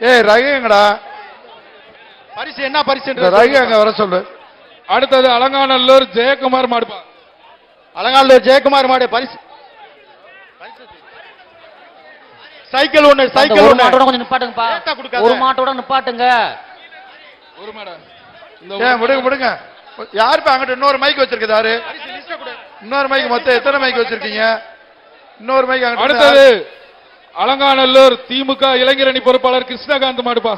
ஏய் ரகுங்கடா பரிசு என்ன பரிசு இந்த ரகு அங்க வர சொல்லு. அடுத்தது அலங்காநல்லூர் ஜெயக்குமார் மாடுப்பா. அலங்காநல்லூர் ஜெயக்குமார் மாடு பரிசு. சைக்கிள் ஒண்ணு சைக்கிள் ஒண்ணு. மாட்டோட கொஞ்சம் நிப்பாட்டுங்கப்பா. ஒரு மாட்டோட நிப்பாட்டுங்க. ஒரு மாடா. விடுங்க விடுங்க. யாருப்பா அங்கிட்ட இன்னொரு மைக் வச்சிருக்குது யாரு? இன்னொரு மைக் மொத்தம் எத்தனை மைக் வச்சிருக்கீங்க? இன்னொரு மைக் அடுத்தது அலங்காநல்லூர் திமுக இளைஞரணி பொறுப்பாளர் கிருஷ்ணகாந்த் மாடுப்பா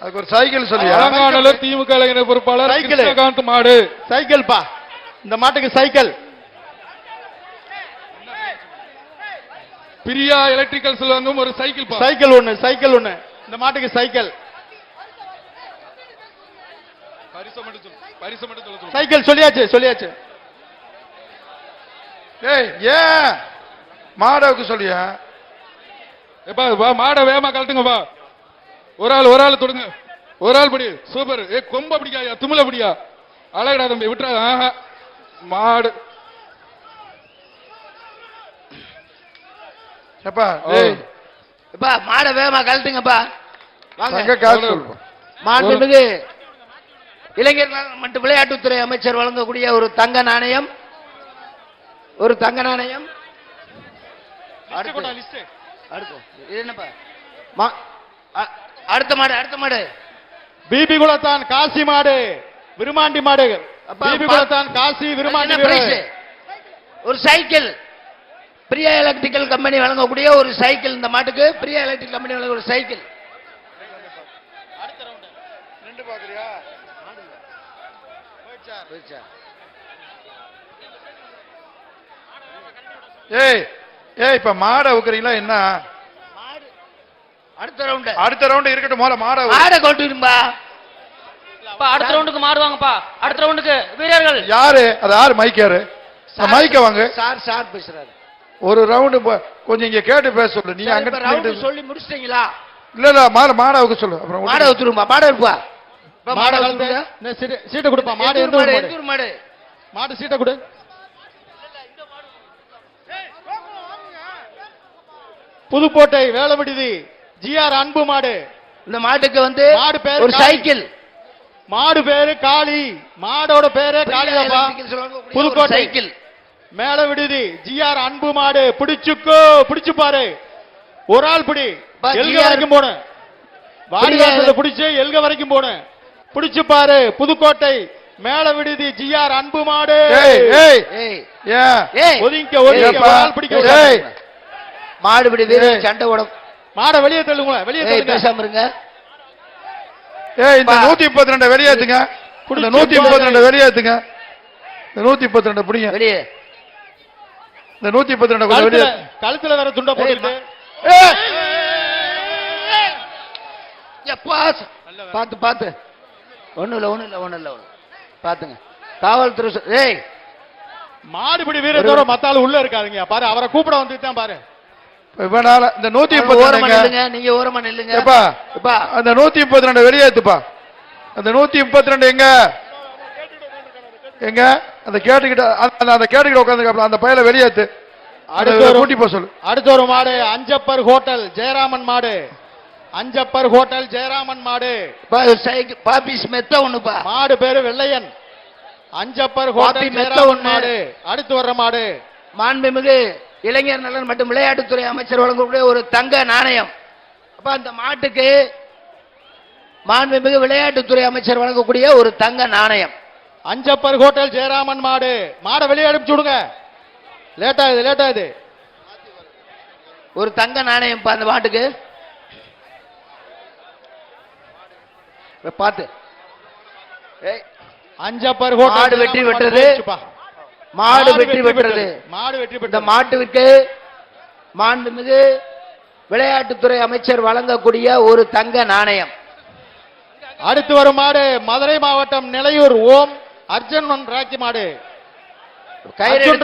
அதுக்கு ஒரு சைக்கிள் சொல்லியா? அலங்காநல்லூர் திமுக இளைஞரணி பொறுப்பாளர். கிருஷ்ணகாந்த் மாடு. சைக்கிள் பா இந்த மாட்டுக்கு சைக்கிள். பிரியா எலக்ட்ரிக்கல்ஸ் வாங்கும் ஒரு சைக்கிள் பா. சைக்கிள் ஒண்ணு சைக்கிள் ஒண்ணு. இந்த மாட்டுக்கு சைக்கிள். சொல்லு சொல்ல சொல்லு. சைக்கிள் சொல்லியாச்சு சொல்லியாச்சு. ஏய் ஏன் மாடவுக்கு சொல்லியா? எப்பா வா மாடை வேகமா கழட்டுங்க வா. ஒரு ஆள் ஒரு ஆள் தொடுங்க. ஒரு ஆள் பிடி. சூப்பர். ஏ கொம்ப பிடிக்காயா தும்ல பிடியா அழகடா தம்பி விட்டுறா. ஆஹா. மாடு. எப்பா. ஏய். இப்பா மாடை வேகமா கழட்டுங்கப்பா. வாங்க. காசு மாண்புமிகு இளைஞர்கள் மற்றும் விளையாட்டுத்துறை அமைச்சர் வழங்கக்கூடிய ஒரு தங்க நாணயம். ஒரு தங்க நாணயம். அடுத்து. அடுத்து. இது என்னப்பா? மா- அ- அடுத்த மாடு அடுத்த மாடு. பிபி குலத்தான் காசி மாடு விருமாண்டி மாடு. அப்பா, பிபி பா- குலத்தான் காசி விருமாண்டி என்ன பிரைஸ் வீரர். ஒரு சைக்கிள். பிரியா எலக்ட்ரிக்கல் கம்பெனி வழங்கக்கூடிய ஒரு சைக்கிள் இந்த மாட்டுக்கு. பிரியா எலக்ட்ரிக் கம்பெனி வழங்க ஒரு சைக்கிள். போயிடுச்சா? ஏய் ஏய் இப்ப மாடை ஊக்குறீங்களா என்ன? மாடு. அடுத்த ரவுண்டு அடுத்த ரவுண்ட் இருக்கட்டும் முதல்ல மாடை. மாடை கொண்டு வரும்பா அப்பா, அடுத்த ரவுண்டுக்கு மாறுவாங்கப்பா அடுத்த ரவுண்டுக்கு வீரர்கள். யாரு? அது யாரு? மைக் யாரு? மைக்க வாங்க. சார் சார் பேசுறாரு. ஒரு ரவுண்டு கொஞ்சம் இங்க கேட்டு பேச சொல்லு. நீ அங்க ரவுண்டு சொல்லி முடிச்சிட்டீங்களா? இல்ல இல்ல மாட மாடாவுக்கு சொல்லு. அப்புறம் மாடை ஊத்துரும்பா மாடை இருப்பா இப்ப மாடை மாடை சீட்டை- சீட்டை கொடுப்பா. மாடு மாடு மாடு? மாடு? மாடு சீட்டை கொடு. புதுக்கோட்டை வேலவிடுதி ஜிஆர் அன்பு மாடு. இந்த மாட்டுக்கு வந்து மாடு பேரு ஒரு காளி. சைக்கிள். மாடு பேரு காளி. மாடோட பேரு காளிதாப்பா. புதுக்கோட்டை. சைக்கிள். மேல விடுதி ஜிஆர் அன்பு மாடு. பிடிச்சுக்கோ பிடிச்சு பாரு ஒரு ஆள் பிடி. எல்க வரைக்கும் போன வாடிவாசல பிடிச்சு எல்க வரைக்கும் போன பிடிச்சு பாரு புதுக்கோட்டை. மேல விடுதி ஜிஆர் அன்பு மாடு. ஏய் ஏய். ஏய். ஏன்? ஏய். ஒதுங்க ஒதுங்க. ஒரு ஆள் பிடிக்க ஏய். விடாத. மாடு பிடி வீரர். சண்டை ஓடும் மாடை வெளியே தள்ளுங்களேன் வெளியே ஏய் தள்ளுங்க. பேசாம இருங்க. ஏய் இந்த பா. நூத்தி முப்பத்தி ரெண்டு வெளியேத்துங்க இந்த புடிச்சு நூத்தி முப்பத்தி பாரு. ரெண்டு வெளியேத்துங்க இந்த நூத்தி முப்பத்தி ரெண்டு பிடிங்க. வெளியே. இந்த நூத்தி முப்பத்தி ரெண்டு கொஞ்சம் கழுத்துல வெளியே கழுத்துல வேற துண்டை போட்டுட்டு ஏய். எப்பா பாத்து பாத்து ஒண்ணும் இல்ல ஒண்ணும் இல்ல ஒண்ணும் இல்ல ஒண்ணும் பாத்துங்க காவல்துறை ஏய்! மாடுபிடி வீரத்தோட மத்தாள் உள்ள இருக்காதுங்க. பாரு அவரை கூப்பிட வந்துட்டு தான் பாரு. இவனால இந்த நூத்தி நீங்க ஓரமா நில்லுங்க. எப்பா? அந்த நூத்தி முப்பத்தி ரெண்டு வெளியேத்துப்பா அந்த நூத்தி முப்பத்தி ரெண்டு எங்க? எங்க? அந்த கேட்டுக்கிட்ட அந்த அந்த கேட்டுக்கிட்ட உட்காந்து அந்த பையல வெளியேத்து அடுத்து அடுத்து ஒரு- கூட்டி போக சொல்லு. அடுத்த ஒரு மாடு அஞ்சப்பர் ஹோட்டல் ஜெயராமன் மாடு. அஞ்சப்பர் ஹோட்டல் ஜெயராமன் மாடு. பா, பாபிஸ் மெத்த ஒண்ணுப்பா. மாடு பேரு வெள்ளையன். அஞ்சப்பர் ஹோட்டல் மெத்த ஒண்ணு. மாடு. அடுத்து வர்ற மாடு. மாண்புமிகு இளைஞர் நலன் மற்றும் விளையாட்டுத்துறை அமைச்சர் வழங்கக்கூடிய ஒரு தங்க நாணயம். அப்ப அந்த மாட்டுக்கு மாண்புமிகு விளையாட்டுத்துறை அமைச்சர் வழங்கக்கூடிய ஒரு தங்க நாணயம். அஞ்சப்பர் ஹோட்டல் ஜெயராமன் மாடு. மாடை வெளியே அனுப்பிச்சு விடுங்க. லேட் ஆகுது லேட் ஆகுது ஒரு தங்க நாணயம் அந்த மாட்டுக்கு. ஏய், அஞ்சப்பர் ஹோட்டல் மாடு வெற்றி பெற்றது. மாடு வெற்றி பெற்றது. மாடு வெற்றி இந்த பெற்றது. மாட்டுக்கு மாண்புமிகு விளையாட்டுத்துறை அமைச்சர் வழங்கக்கூடிய ஒரு தங்க நாணயம். அடுத்து வரும் மாடு மதுரை மாவட்டம் நிலையூர் ஓம் அர்ஜுன் ராக்கி மாடு.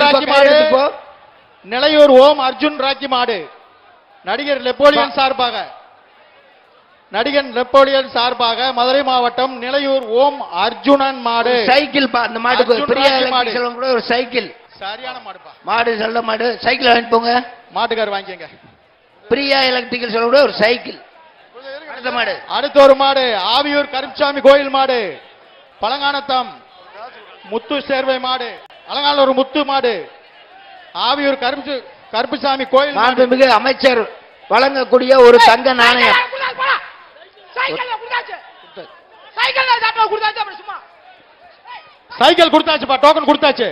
ராக்கி மாடு. நிலையூர் ஓம் அர்ஜுன் ராக்கி மாடு. நடிகர் நெப்போலியன் சார்பாக. நடிகர் நெப்போலியன் சார்பாக மதுரை மாவட்டம் நிலையூர் ஓம் அர்ஜுனன் மாடு. சைக்கிள் பா அந்த பிரியா மாடு. செல்வம் கூட ஒரு சைக்கிள். சரியான மாடுப்பா. மாடு செல்ல மாடு சைக்கிள் வாங்கிட்டு போங்க. மாட்டுக்கார் வாங்கிக்கங்க. பிரியா எலக்ட்ரிக்கல் செல்வம் கூட ஒரு சைக்கிள். அடுத்த மாடு. அடுத்த ஒரு மாடு ஆவியூர் கருப்சாமி கோயில் மாடு. பழங்கானத்தம் முத்து சேர்வை மாடு. அலங்கானூர் முத்து மாடு. ஆவியூர் கருப்பு கருப்புசாமி கோயில் மாண்புமிகு அமைச்சர் வழங்கக்கூடிய ஒரு தங்க நாணயம். சைக்கிள் கொடுத்தாச்சுப்பா டோக்கன் கொடுத்தாச்சு.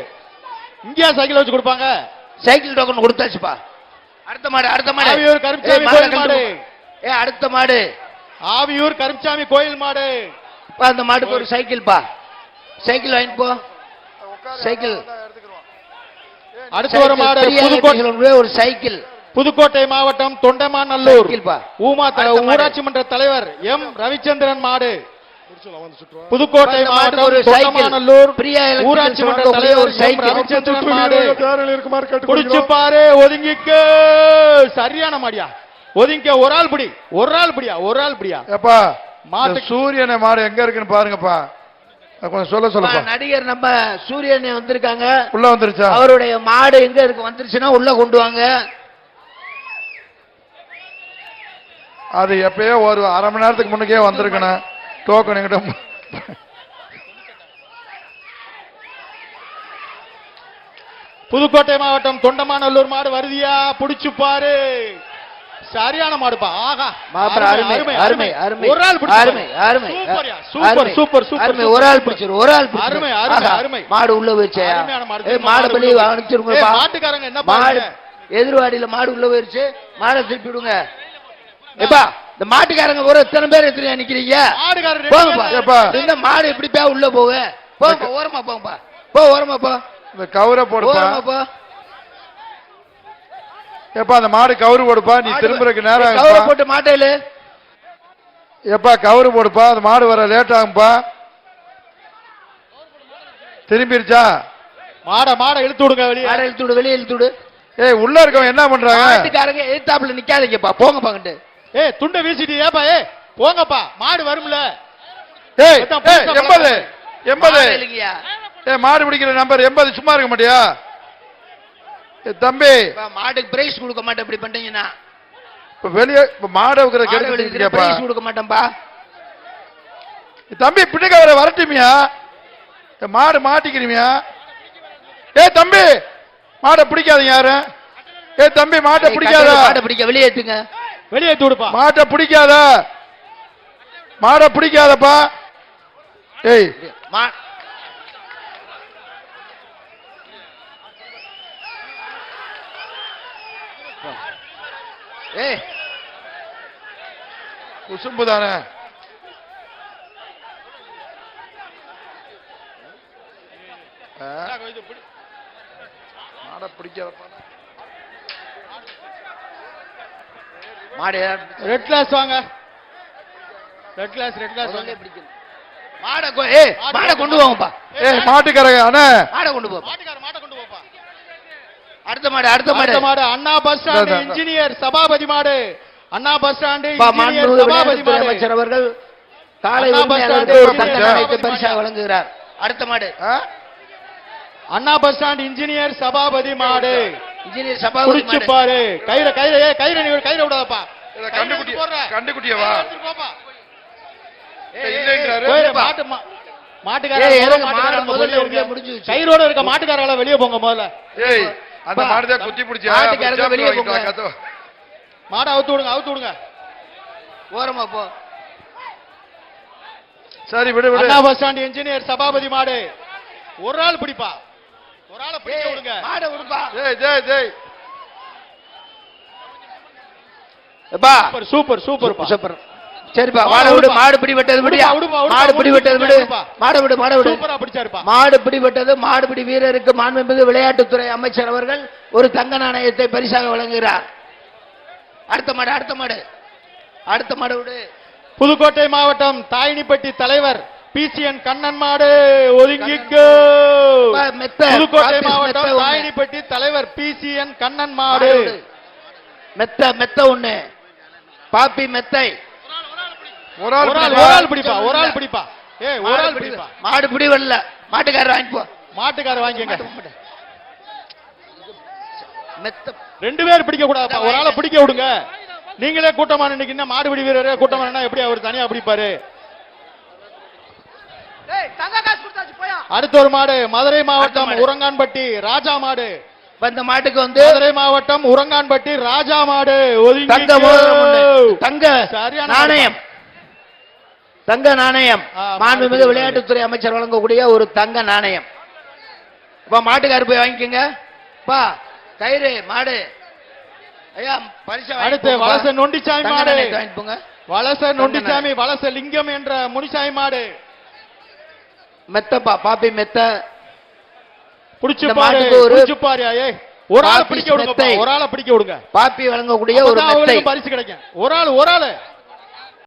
இங்கேயா சைக்கிள் வச்சு கொடுப்பாங்க? சைக்கிள் டோக்கன் கொடுத்தாச்சுப்பா. அடுத்த மாடு அடுத்த மாடு. ஆவியூர் கருப்புசாமி கோயில் மாடு. ஏய் அடுத்த மாடு. ஆவியூர் கருப்புசாமி கோயில் மாடு. பா, அந்த மாட்டுக்கு ஒரு சைக்கிள் பா சைக்கிள் வாங்கிட்டு போ. சைக்கிள். அடுத்து ஒரு மாடு ஒரு சைக்கிள். புதுக்கோட்டை மாவட்டம் தொண்டமாநல்லூர். சைக்கிள் பா. ஊமா த- அடுத்த மாடு. ஊராட்சி மன்ற தலைவர் எம். ரவிச்சந்திரன் மாடு. புதுக்கோட்டை மாவட்டம் ஊராட்சி மன்ற தலைவர் ஒரு எம். சைக்கிள். ரவிச்சந்திரன் மாடு. குடிச்சு பாரு ஒதுங்கிக்க. சரியான மாடியா. ஒதுங்கிக்க ஒரு ஆள் பிடி. ஒரு ஆள் பிடியா ஒரு ஆள் பிடியா. ஏப்பா மாட்டு- சூரியனை மாடு எங்க இருக்குன்னு பாருங்கப்பா. கொஞ்சம் சொல்ல சொல்லுப்பா. நடிகர் நம்ம சூரியன் வந்திருக்காங்க. உள்ள வந்துருச்சா? அவருடைய மாடு எங்க இருக்கு வந்துருச்சுன்னா உள்ள கொண்டு வாங்க. அது எப்பயோ ஒரு அரை மணி நேரத்துக்கு முன்னுக்கே வந்திருக்கணும். டோக்கன் எங்கிட்ட புதுக்கோட்டை மாவட்டம் தொண்டமாநல்லூர் மாடு வருதியா? புடிச்சு பாரு. சரியான மாடுப்பா. ஆகா. அருமை அருமை அருமை ஒரு ஆள் அருமை அருமை. சூப்பர். சூப்பர் சூப்பர் ஒரு ஆள். பிடிச்சிரு ஒரு ஆள். அருமை, அருமை, அருமை. மாடு உள்ள அருமையான மாடு. அனுப்பிச்சிருங்கப்பா ஏய், மாட்டுக்காரங்க என்ன மாடு? எதிர்வாடியில மாடு உள்ள போயிருச்சு. மாடை திருப்பி விடுங்க. எப்பா இந்த மாட்டுக்காரங்க ஒரு எத்தனை பேர் எத்தனை நிக்கிறீங்க? போங்கப்பா. இந்த மாடு எப்படிப்பா உள்ள போக. போங்க ஓரமா போங்கப்பா. போ ஓரமா போ. இந்த கவுரை போடுப்பா. ஓரமா போ. ஏப்பா அந்த மாடு கவுரு போடுப்பா நீ திரும்புறதுக்கு நேரம் கவரை. போட்டு மாட்டையில ஏப்பா கவுரு போடுப்பா அந்த மாடு வர லேட் ஆகும்பா திரும்பிருச்சா? மாட மாட இழுத்து விடுங்க வெளியே. மாடை இழுத்து விடு வெளியே இழுத்து விடு. ஏய் உள்ள இருக்கவன் என்ன பண்றாங்க? மாட்டுக்காரங்க எதிர்த்தாப்புல நிக்காதீங்கப்பா. போங்க பாங்கட்டு ஏய் துண்டை வீசிட்டு ஏப்பா ஏய் போங்கப்பா மாடு வரும்ல. ஏய் எண்பது எண்பது. ஏய் மாடு பிடிக்கிற நம்பர் எண்பது சும்மா இருக்க மாட்டியா? ஏய், தம்பி. இப்ப மாட்டுக்கு பிரைஸ் கொடுக்க மாட்டேன் இப்படி பண்றீங்கன்னா இப்ப வெளியே இப்ப மாடு பிரைஸ் கொடுக்க மாட்டேன்பா. தம்பி பின்னுக்கு வர வரட்டுமியா? மாடு மாட்டிக்கிறீமியா? ஏய் தம்பி மாடை பிடிக்காதீங்க யாரும். ஏய் தம்பி மாட்டை பிடிக்காத? மாட்டை பிடிக்க வெளியே ஏத்துங்க வெளியே ஏத்தி விடுப்பா மாட்டை பிடிக்காத. மாடை பிடிக்காதப்பா. ஏய். ஏய். குசும்பு தானே? மாடை பிடிக்காதப்பா. மாடு. ரெட் கிளாஸ் வாங்க. ரெட் கிளாஸ் ரெட் கிளாஸ் வாங்க. மாடை கொ- ஏய் மாடை கொண்டு போங்கப்பா. ஏய் மாட்டுக்காரங்க அண்ணே. மாடை கொண்டு போ மாட்டுக்கார மாட்டை கொண்டு போப்பா. அடுத்த மாடு அடுத்த மாடு. அடுத்த மாடு Anna bus stand. Engineer Sabapathi மாடு. Anna bus stand engineer Sabapathi மாடு. அமைச்சர் அவர்கள் காலை உரிமையாளருக்கு மாடு. வழங்குகிறார். அடுத்த மாடு? Anna bus stand engineer Sabapathi மாடு. இன்ஜினியர் சபாபதி குடிச்சு பாரு. கயிற கயிற ஏ கயிற நீ கயிற விடாதப்பா. கண்டுக்குட்டி கண்டுக்குட்டியவா போப்பா. மாட்டு மா- மாட்டுக்காரங்க முதல்ல. முடிஞ்சு. கயிறோட இருக்க மாட்டுக்காரங்கள வெளியே போங்க முதல்ல. ஏய் அந்த மாடுதான் குத்தி பிடிச்சா மாட்டுக்காரங்க வெளியே போங்க. மாடை அவுத்து விடுங்க அவுத்து விடுங்க. ஓரமா போ. சரி விடு விடு. Anna bus stand engineer Sabapathi மாடு. ஒரு ஆள் பிடிப்பா. ஒரு ஆளை பிடிக்க ஏய், விடுங்க. மாடை விடுப்பா ஜெய் ஜெய் ஜெய். எப்பா. Super super super super. சரிப்பா மாடை மாடை விடு. மாடு பிடிபட்டது விடு மாடு பிடிபட்டது விடு. விடுப்பா. மாடை விடு மாடை விடு. சூப்பரா பிடிச்சாருப்பா. மாடு பிடிபட்டது மாடுபிடி வீரருக்கு மாண்புமிகு விளையாட்டுத்துறை அமைச்சர் அவர்கள் ஒரு தங்க நாணயத்தை பரிசாக வழங்குகிறார். அடுத்த மாடு அடுத்த மாடு. அடுத்த மாடு விடு. புதுக்கோட்டை மாவட்டம் தாயினிப்பட்டி தலைவர் பிசிஎன் கண்ணன் மாடு ஒதுங்கிக்கோ. புதுக்கோட்டை மாவட்டம். தாயினிப்பட்டி தலைவர் பிசிஎன் கண்ணன் மாடு. மாடு. மெத்த மெத்த ஒண்ணு. பாப்பி மெத்தை. ஒரு ஆள் ஒரு ஆள் பிடிப்பா. ஒரு ஆள் பிடிப்பா. ஒரு ஆள் பிடிப்பா. ஏய் ஒரு ஆள் பிடிப்பா. மாடு பிடி வரல. மாட்டுக்காரர் வாங்கி போ. மாட்டுக்கார வாங்கிங்க. மெத்த. ரெண்டு பேர் பிடிக்க கூடாதுப்பா ஒரு ஆளை பிடிக்க விடுங்க. நீங்களே கூட்டமா நினைக்கிற மாடுபிடி வீரரே கூட்டமா நின்னா எப்படி அவர் தனியா பிடிப்பாரு? அடுத்த ஒரு மாடு மதுரை மாவட்டம். உரங்கான்பட்டி ராஜா மாடு. இந்த மாட்டுக்கு வந்து மதுரை மாவட்டம் உரங்கான்பட்டி ராஜா மாடு. தங்க. தங்க நாணயம். தங்க நாணயம். மாண்புமிகு. விளையாட்டுத்துறை அமைச்சர் வழங்கக்கூடிய ஒரு தங்க நாணயம். இப்ப மாட்டுக்காரு போய் வாங்கிக்கோங்க. பா கயிறு மாடு. ஐயா பரிசு அடுத்து வலச நொண்டிச்சாமி மாடு. வலச நொண்டிச்சாமி வலச லிங்கம் என்ற முனிசாமி மாடு. மெத்தப்பா பாப்பி மெத்த. புடிச்சு மாட்டுக்கு ஒரு புடிச்சு ஏய் ஒரு ஆளை பிடிக்க விடுங்க மெத்தை. ஒரு ஆளை பிடிக்க விடுங்க. பாப்பி வழங்கக்கூடிய ஒரு மெத்தை. பரிசு கிடைக்கும். ஒரு ஆள் ஒரு ஆளு.